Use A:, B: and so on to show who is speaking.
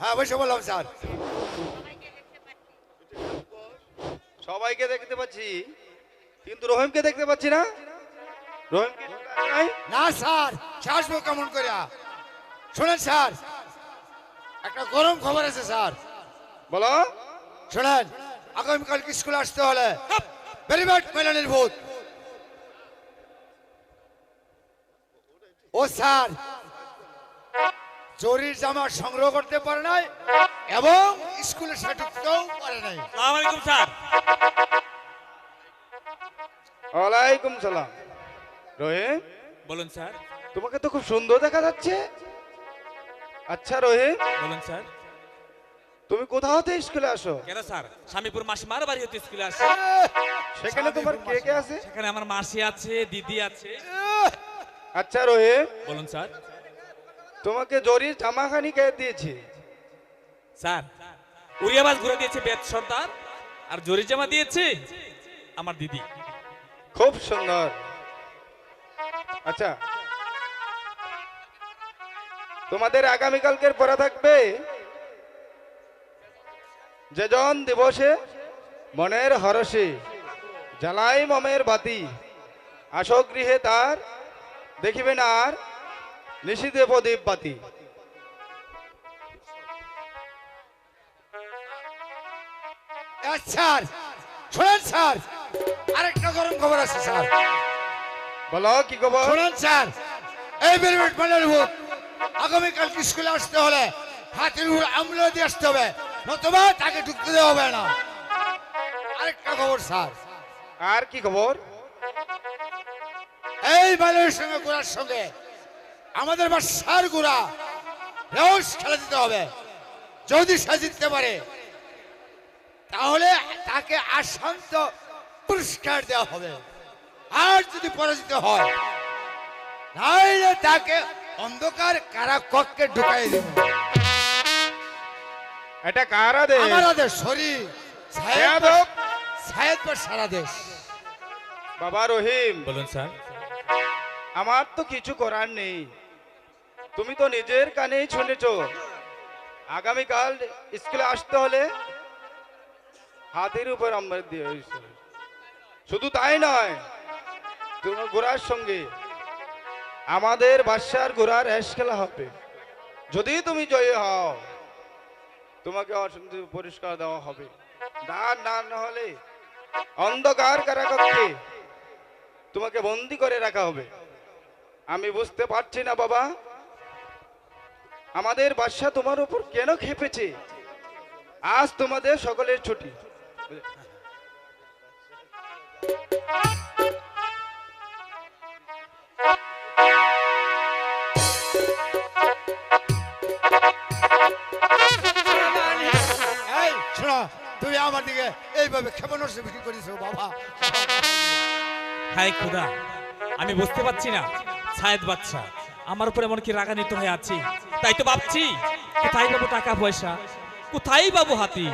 A: হ্যাঁ বসে বললাম স্যার।
B: সবাইকে দেখতে পাচ্ছি। কিন্তু রহিমকে দেখতে পাচ্ছি না?
A: না? স্যার আসব কেমন করে শোনেন স্যার একটা গরম খবর আছে স্যার।
B: বলো।
A: শোনেন আগামীকাল স্কুলে আসতে হলে? বেরিবাট মেলানের ভূত ও স্যার জরির জামা সংগ্রহ করতে পারে নাই এবং স্কুলে সে ঢুকতেও পারে নাই।
C: সালাম আলাইকুম স্যার।
B: ওয়ালাইকুম সালাম। রহিম
C: বলুন স্যার।
B: তোমাকে তো খুব সুন্দর দেখা যাচ্ছে। আচ্ছা রহিম
C: বলুন স্যার।
B: তুমি কোথা হতে স্কুলে আসো?
C: কেন স্যার? স্বামীপুর মাসিমার বাড়ি হতে স্কুলে আসে।
B: সেখানে তোমার কে কে আছে?
C: সেখানে আমার মাসি আছে দিদি আছে।
B: আচ্ছা রহিম
C: বলুন স্যার।
B: তোমাকে জরির জামাখানি কে দিয়েছে?
C: স্যার উড়িয়াবাজ ঘুরে দিয়েছে বেদ সর্দার আর জরি জামা দিয়েছে আমার দিদি।
B: খুব সুন্দর। আচ্ছা তোমাদের আগামীকালকের পড়া থাকবে যেজন দিবসে মনের হরসে জ্বালাই মমের বাতি আসো গৃহে তার দেখিবেন আর নিশীতে প্রদীপ বাতি।
A: স্যার শোনেন স্যার। আরেকটা গরম খবর আছে স্যার।
B: বলো কি খবর?
A: শোনেন স্যার এই আগামীকাল স্কুলে আসতে হলে হাতের উপর আমলা দিয়ে আসতে হবে নতুবা তাকে ঢুকতে দেওয়া হবে না। আরেকটা খবর স্যার।
B: আর কি খবর?
A: এই বালের সঙ্গে গোড়ার সঙ্গে আমাদের বাসার গোড়া। রোজ খেলা দিতে হবে। যদি সে জিততে পারে তাহলে তাকে আশান্ত পুরস্কার দেওয়া হবে। আর যদি পরাজিত হয় তাহলে তাকে অন্ধকার কারা কক্ষে ঢুকাই দেবে।
B: এটা কারা দে
A: আমার আদেশ শরীর
B: বেয়াদব।
A: সাহেব বা সারা দেশ।
B: বাবা রহিম।
C: বলুন স্যার।
B: আমার তো কিছু করার নেই। তুমি তো নিজের কানেই শুনেছ। আগামীকাল স্কুলে আসতে হলে হাতের উপর আমার দিয়ে। শুধু তাই নয় তোমার ঘোড়ার সঙ্গে আমাদের বাদশার ঘোড়ার রেস খেলা হবে। যদি তুমি জয়ী হও, তোমাকে অসংখ্য পুরস্কার দেওয়া হবে। না না না হলে অন্ধকার কারাকক্ষে তোমাকে বন্দি করে রাখা হবে। আমি বুঝতে পারছি না বাবা। আমাদের বাদশা তোমার উপর কেন খেপেছে? আজ তোমাদের সকলের ছুটি।
A: তুমি আমার দিকে এইভাবে ক্ষেপণাস্ত্র বিক্রি করেছ বাবা।
C: হাই খুদা আমি বুঝতে পারছি না। সায়েদ বাচ্চা, আমার উপরে এমনকি রাগান্বিত হয়ে আছি? তাই তো ভাবছি, কোথায় পাবো টাকা পয়সা? কোথায় পাবো হাতি?